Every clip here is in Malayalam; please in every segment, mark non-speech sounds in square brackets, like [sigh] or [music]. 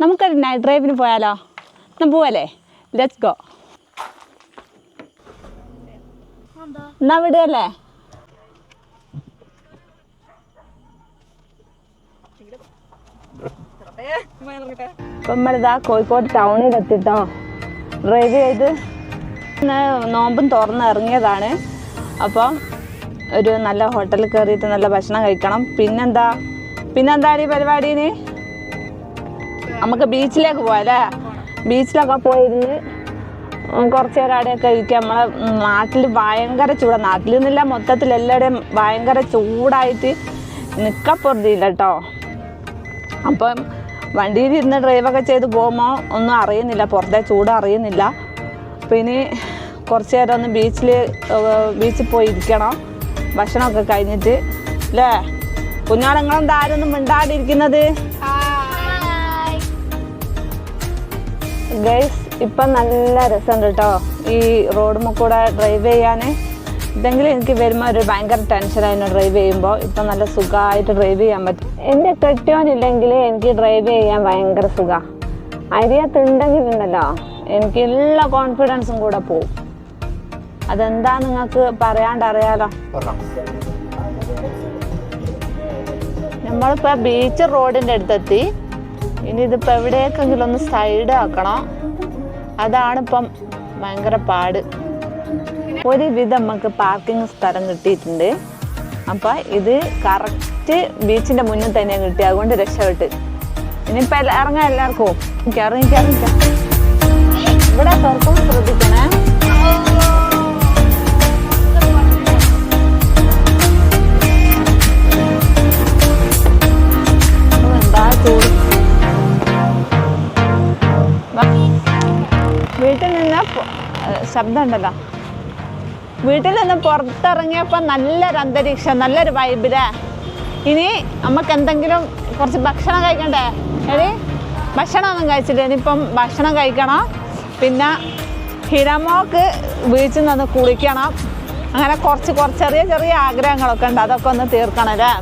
നമുക്കൊരു നൈറ്റ് ഡ്രൈവിന് പോയാലോ? ഞാൻ പോവല്ലേ? ലെറ്റ്സ് ഗോ എന്നാ വിടുകല്ലേ ഇപ്പം നമ്മളിതാ കോഴിക്കോട് ടൗണിൽ എത്തിട്ടോ. ഡ്രൈവ് ചെയ്ത് നോമ്പും തുറന്ന് ഇറങ്ങിയതാണ്. അപ്പോൾ ഒരു നല്ല ഹോട്ടലിൽ കയറിയിട്ട് നല്ല ഭക്ഷണം കഴിക്കണം. പിന്നെന്താ? പിന്നെന്താണ് ഈ പരിപാടിന്? നമുക്ക് ബീച്ചിലേക്ക് പോയല്ലേ ബീച്ചിലൊക്കെ പോയിരുന്ന് കുറച്ച് നേരം അവിടെയൊക്കെ ഇരിക്കുക. നമ്മളെ നാട്ടിൽ ഭയങ്കര ചൂടാണ് നാട്ടിൽ നിന്നില്ല മൊത്തത്തിൽ എല്ലാവരുടെയും ഭയങ്കര ചൂടായിട്ട് നിൽക്കപ്പുറത്തില്ല കേട്ടോ. അപ്പം വണ്ടിയിൽ ഇരുന്ന് ഡ്രൈവൊക്കെ ചെയ്ത് പോകുമ്പോൾ ഒന്നും അറിയുന്നില്ല. പുറത്തെ ചൂട് അറിയുന്നില്ല. പിന്നെ കുറച്ച് നേരം ഒന്ന് ബീച്ചിൽ ബീച്ചിൽ പോയി ഇരിക്കണം. ഭക്ഷണമൊക്കെ കഴിഞ്ഞിട്ട് അല്ലേ? കുഞ്ഞാളങ്ങളെന്താ ആരൊന്നും മിണ്ടാടിയിരിക്കുന്നത് ഗൈസ് ഇപ്പം നല്ല രസമുണ്ട് കേട്ടോ ഈ റോഡുമ്മ കൂടെ ഡ്രൈവ് ചെയ്യാൻ ഇതെങ്കിലും എനിക്ക് വരുമ്പോൾ ഒരു ഭയങ്കര ടെൻഷനായിരുന്നു ഡ്രൈവ് ചെയ്യുമ്പോൾ ഇപ്പം നല്ല സുഖമായിട്ട് ഡ്രൈവ് ചെയ്യാൻ പറ്റും. എന്റെ കെട്ടിയോനില്ലെങ്കിൽ എനിക്ക് ഡ്രൈവ് ചെയ്യാൻ ഭയങ്കര സുഖമാണ് അരിയത്തുണ്ടെങ്കിലുണ്ടല്ലോ എനിക്ക് എല്ലാ കോൺഫിഡൻസും കൂടെ പോവും. അതെന്താ നിങ്ങൾക്ക് പറയാണ്ടറിയാലോ നമ്മളിപ്പോൾ ബീച്ച് റോഡിന്റെ അടുത്തെത്തി. ഇനി ഇതിപ്പോൾ എവിടേക്കെങ്കിലും ഒന്ന് സൈഡ് ആക്കണം? അതാണിപ്പം ഭയങ്കര പാട്. ഒരുവിധം നമുക്ക് പാർക്കിംഗ് സ്ഥലം കിട്ടിയിട്ടുണ്ട്. അപ്പം ഇത് കറക്റ്റ് ബീച്ചിന്റെ മുന്നിൽ തന്നെ കിട്ടി അതുകൊണ്ട് രക്ഷപ്പെട്ട്. ഇനിയിപ്പോൾ ഇറങ്ങാം എല്ലാവർക്കും. കയറി കയറി ശബ്ദം ഉണ്ടല്ലോ വീട്ടിൽ നിന്ന് പുറത്തിറങ്ങിയപ്പോൾ നല്ലൊരു അന്തരീക്ഷം നല്ലൊരു വൈബിൽ ഇനി നമുക്ക് എന്തെങ്കിലും കുറച്ച് ഭക്ഷണം കഴിക്കണ്ടേ? എടി ഭക്ഷണമൊന്നും കഴിച്ചില്ല. ഇനിയിപ്പം ഭക്ഷണം കഴിക്കണം. പിന്നെ ഹിരമോക്ക് വീഴ്ച നിന്ന് കുളിക്കണം. അങ്ങനെ കുറച്ച് കുറച്ച് ചെറിയ ചെറിയ ആഗ്രഹങ്ങളൊക്കെ ഉണ്ട്. അതൊക്കെ ഒന്ന് തീർക്കണം അല്ലേ?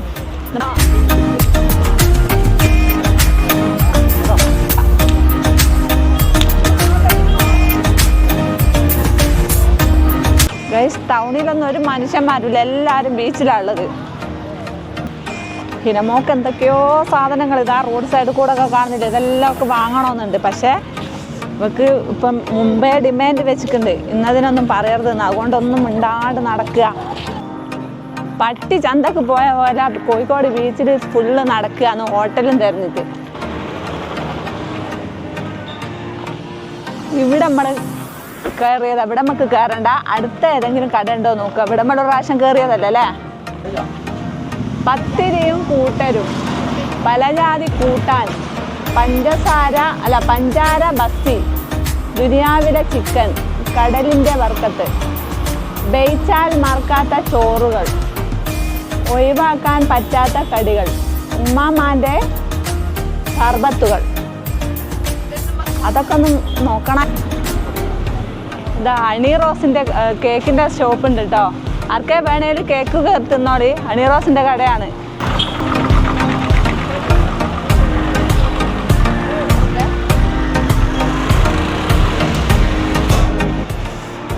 ഗൈസ് ടൗണിലൊന്നും ഒരു മനുഷ്യന്മാരില്ല. എല്ലാവരും ബീച്ചിലാണുള്ളത് ഹിനമോക്ക് എന്തൊക്കെയോ സാധനങ്ങൾ ഇതാ റോഡ് സൈഡിൽ കൂടെ ഒക്കെ കാണുന്നില്ല? ഇതെല്ലാം ഒക്കെ വാങ്ങണമെന്നുണ്ട്. പക്ഷേ ഇവക്ക് ഇപ്പം മുമ്പേ ഡിമാൻഡ് വെച്ചിട്ടുണ്ട്. ഇന്നതിനൊന്നും പറയരുതെന്ന്. അതുകൊണ്ടൊന്നും മിണ്ടാണ്ട് നടക്കുക. പട്ടി ചന്തക്ക് പോയ പോലെ കോഴിക്കോട് ബീച്ചിൽ ഫുള്ള് നടക്കുക എന്ന് ഹോട്ടലും തിരഞ്ഞിട്ട്. ഇവിടെ നമ്മൾ കയറിയത്. ഇവിടെ നമുക്ക് കയറണ്ട? അടുത്ത ഏതെങ്കിലും കട ഉണ്ടോ നോക്കുക ഇവിടെ നമ്മൾ ഒരു പ്രാവശ്യം കയറിയതല്ലേ പത്തിരിയും കൂട്ടരും. പലജാതി കൂട്ടാൻ. പഞ്ചസാര അല്ല പഞ്ചാര ബസ്സി. ദുനിയാവിലെ ചിക്കൻ കടലിന്റെ വർക്കത്ത്. ബേച്ചാൽ മറക്കാത്ത ചോറുകൾ. ഒഴിവാക്കാൻ പറ്റാത്ത കടികൾ. ഉമ്മാമാന്റെ സർബത്തുകൾ. അതൊക്കെ ഒന്ന് നോക്കണം. ഇതാ അണി റോസിന്റെ ഏർ, കേക്കിന്റെ ഷോപ്പ് ഉണ്ട് കേട്ടോ ആർക്കെ വേണേലും കേക്ക് കയർത്തുന്നോട് അണി ഹണി റോസിന്റെ കടയാണ്.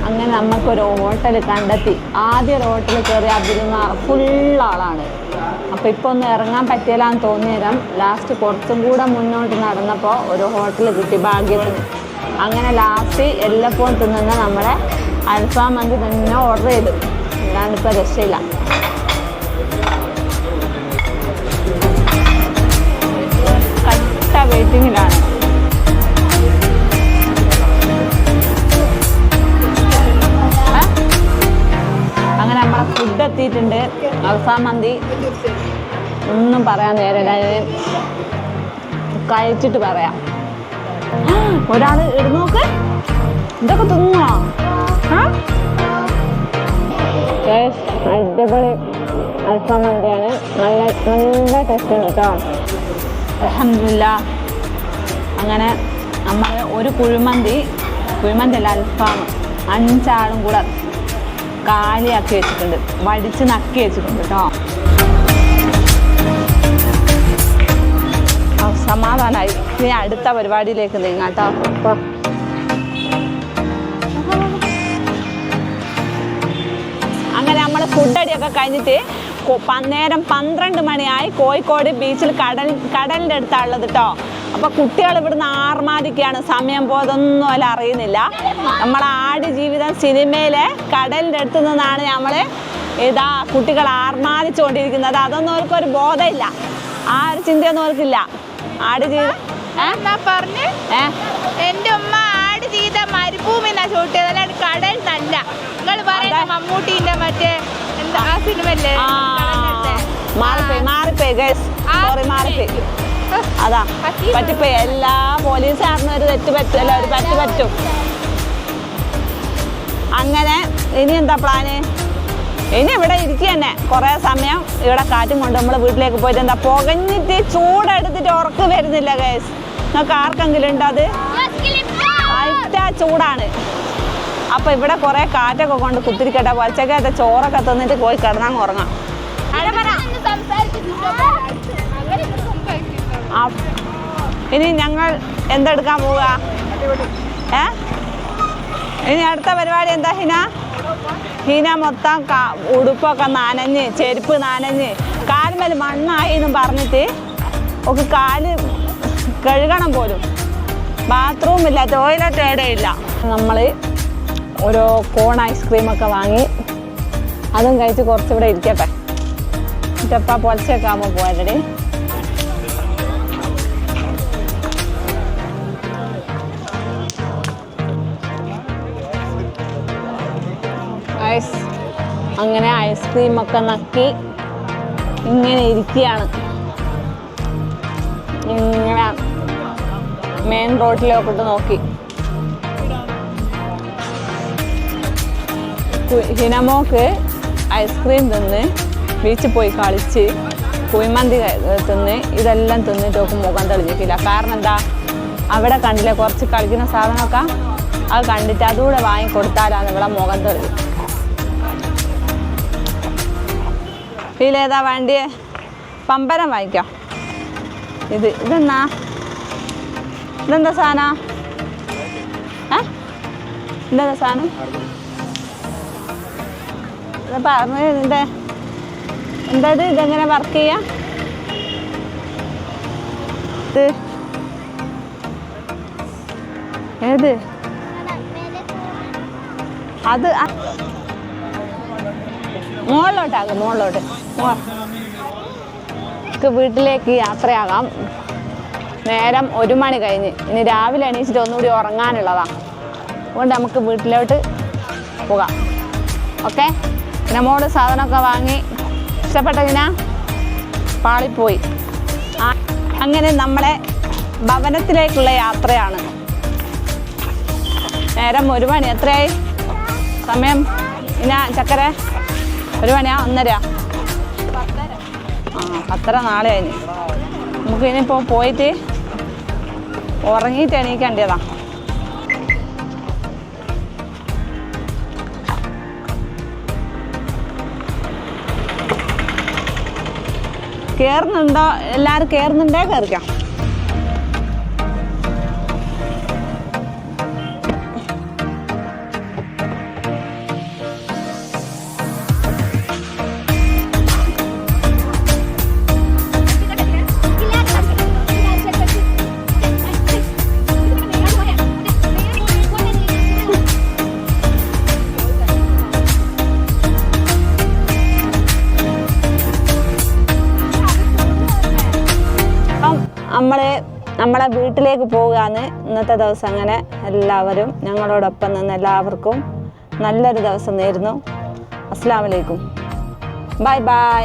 അങ്ങനെ നമുക്കൊരു ഹോട്ടൽ കണ്ടെത്തി. ആദ്യ ഒരു ഹോട്ടൽ കയറി അതിരുന്ന ഫുൾ ആളാണ്. അപ്പോൾ ഇപ്പോൾ ഒന്ന് ഇറങ്ങാൻ പറ്റിയില്ലാന്ന് തോന്നിയേരം ലാസ്റ്റ് കുറച്ചും കൂടെ മുന്നോട്ട് നടന്നപ്പോൾ ഒരു ഹോട്ടൽ കിട്ടി ഭാഗ്യത്തിന്. അങ്ങനെ ലാസ്റ്റ് എല്ലപ്പോഴും തിന്നുന്ന നമ്മളെ അൽഫാം മന്തി തന്നെ ഓർഡർ ചെയ്തു. അല്ലാണ്ടിപ്പോൾ രക്ഷയില്ല. കട്ട വെയിറ്റിങ്ങിലാണ്? അങ്ങനെ നമ്മളെ ഫുഡ് എത്തിയിട്ടുണ്ട് അൽഫാം മന്തി. ഒന്നും പറയാൻ നേരമില്ല. കഴിച്ചിട്ട് പറയാം. [gasps] ഒരാൾ ഇടുന്നോക്ക് ഇതൊക്കെ തിന്നോ? അടിപൊളി അൽഫാം മന്തിയാണ് നല്ല നല്ല ടേസ്റ്റ് ഉണ്ട് കേട്ടോ അലഹമില്ല അങ്ങനെ നമ്മൾ ഒരു കുഴിമന്തി കുഴിമന്തി അല്ല അൽഫാം അഞ്ചാളും കൂടെ കാലിയാക്കി വെച്ചിട്ടുണ്ട്. വടിച്ച് നക്കി വെച്ചിട്ടുണ്ട് കേട്ടോ സമാധാനായി. സമാധാനമായി ഇനി അടുത്ത പരിപാടിയിലേക്ക് നീങ്ങാട്ടോ അങ്ങനെ നമ്മൾ ഫുഡടിയൊക്കെ കഴിഞ്ഞിട്ട് നേരം പന്ത്രണ്ട് മണിയായി കോഴിക്കോട് ബീച്ചിൽ കടൽ കടലിന്റെ അടുത്താണുള്ളത് കേട്ടോ അപ്പോൾ കുട്ടികൾ ഇവിടുന്ന് ആർമാദിക്കുകയാണ്. സമയം പോയതൊന്നും അല്ല അറിയുന്നില്ല. നമ്മൾ ആട് ജീവിതം സിനിമയിലെ കടലിന്റെ അടുത്ത് നിന്നാണ് നമ്മൾ ഇതാ കുട്ടികൾ ആർമാദിച്ചുകൊണ്ടിരിക്കുന്നത്. അതൊന്നും അവർക്കൊരു ബോധമില്ല. ആ ഒരു ചിന്തയൊന്നും അവർക്കില്ല. ആട് ജീവിതം ഏ? എന്നാ പറഞ്ഞ്? എന്റെ ഉമ്മ ആട് ചെയ്ത മരുഭൂമി ചെയ്തത് അല്ലാണ്ട് കടൽ നല്ല നിങ്ങൾ പറയുന്ന മമ്മൂട്ടിന്റെ മറ്റേ എന്താ ആ സിനിമ അല്ലേ ആ. മാറിപ്പോയി മാറിപ്പോയി ഗൈസ് സോറി മാറിപ്പോയി. അതാ പറ്റിപ്പോയി. എല്ലാ പോലീസുകാരനും ഒരു തെറ്റ് പറ്റും അല്ല ഒരു പറ്റ് പറ്റും. അങ്ങനെ ഇനി എന്താ പ്ലാന് ഇനി ഇവിടെ ഇരിക്കുക തന്നെ കുറേ സമയം ഇവിടെ കാറ്റും കൊണ്ട് നമ്മൾ വീട്ടിലേക്ക് പോയിട്ട് എന്താ പുകഞ്ഞിട്ട് ചൂടെടുത്തിട്ട് ഉറക്കം വരുന്നില്ല ഗൈസ് നിങ്ങൾക്ക് ആർക്കെങ്കിലും ഉണ്ടോ അത്? അറ്റ ചൂടാണ്. അപ്പൊ ഇവിടെ കൊറേ കാറ്റൊക്കെ കൊണ്ട് കുത്തിരിക്കട്ടെ. അത് ചോറൊക്കെ തന്നിട്ട് പോയി കിടന്നാൽ ഉറങ്ങാം. ഇനി ഞങ്ങൾ എന്തെടുക്കാൻ പോവുക ഏ? ഇനി അടുത്ത പരിപാടി എന്താ ഹിന? ഹിന മൊത്തം കാ- ഉടുപ്പൊക്കെ നനഞ്ഞ് ചെരുപ്പ് നനഞ്ഞ് കാൽമേൽ മണ്ണായി എന്നും പറഞ്ഞിട്ട് ഒക്കെ കാൽ കഴുകണം പോലും. ബാത്റൂം ഇല്ല ടോയ്ലറ്റ് ഏടെ ഇല്ല നമ്മൾ ഓരോ കോൺ ഐസ്ക്രീമൊക്കെ വാങ്ങി അതും കഴിച്ച് കുറച്ചിവിടെ ഇരിക്കട്ടെ. ഇറ്റപ്പ പൊലച്ചൊക്കെ ആകുമ്പോൾ പോയാലേ ഐസ് അങ്ങനെ ഐസ്ക്രീമൊക്കെ നക്കി ഇങ്ങനെ ഇരിക്കുകയാണ് ഇങ്ങനെ മെയിൻ റോഡിലോട്ട് നോക്കി. ഹിനമോക്ക് ഐസ്ക്രീം തിന്ന് ബീച്ചിൽ പോയി കളിച്ച് കുഴിമന്തി തിന്ന് ഇതെല്ലാം തിന്നിട്ട് നോക്കും മുഖം തെളിഞ്ഞിട്ടില്ല. കാരണം എന്താ? അവിടെ കണ്ടില്ല കുറച്ച് കളിക്കുന്ന സാധനമൊക്കെ? അത് കണ്ടിട്ട് അതുകൂടെ വാങ്ങിക്കൊടുത്താലാണ് ഇവിടെ മുഖം തെളിഞ്ഞു. ഇതിലേതാ വേണ്ടിയേ? പമ്പരം വാങ്ങിക്കാം. ഇത് ഇതെന്നാ? ഇതെന്താ സാധനം? ഇതെന്താ സാധനം? പറഞ്ഞ ഇതിന്റെ എന്താ ഇത് ഇതെങ്ങനെ വർക്ക് ചെയ്യാം? ഇത് ഏത്? അത് മുകളിലോട്ടാകും മുകളിലോട്ട് വീട്ടിലേക്ക് യാത്രയാകാം. നേരം ഒരു മണി കഴിഞ്ഞ്. ഇനി രാവിലെ എണീച്ചിട്ട് ഒന്നുകൂടി ഉറങ്ങാനുള്ളതാണ് അതുകൊണ്ട് നമുക്ക് വീട്ടിലോട്ട് പോകാം. ഓക്കെ? നമ്മോട് സാധനമൊക്കെ വാങ്ങി. ഇഷ്ടപ്പെട്ടതിനാ പാളിപ്പോയി. അങ്ങനെ നമ്മളെ ഭവനത്തിലേക്കുള്ള യാത്രയാണ്. നേരം ഒരു മണി. എത്രയായി? സമയം? ഇന ചക്കര? ഒരു മണിയാ? ഒന്നര ആ പത്തര നാളെ ആയി നമുക്ക് ഇനിയിപ്പോൾ പോയിട്ട് ഉറങ്ങിയിട്ട് എണീക്കേണ്ടതാ കയറുന്നുണ്ടോ എല്ലാവരും കയറുന്നുണ്ടേ കയറിക്കാം നമ്മളെ വീട്ടിലേക്ക് പോവുകയാണ് ഇന്നത്തെ ദിവസം അങ്ങനെ എല്ലാവരും ഞങ്ങളോടൊപ്പം നിന്ന് എല്ലാവർക്കും നല്ലൊരു ദിവസം നേരുന്നു. അസ്സാം വലൈക്കും ബൈ. ബൈ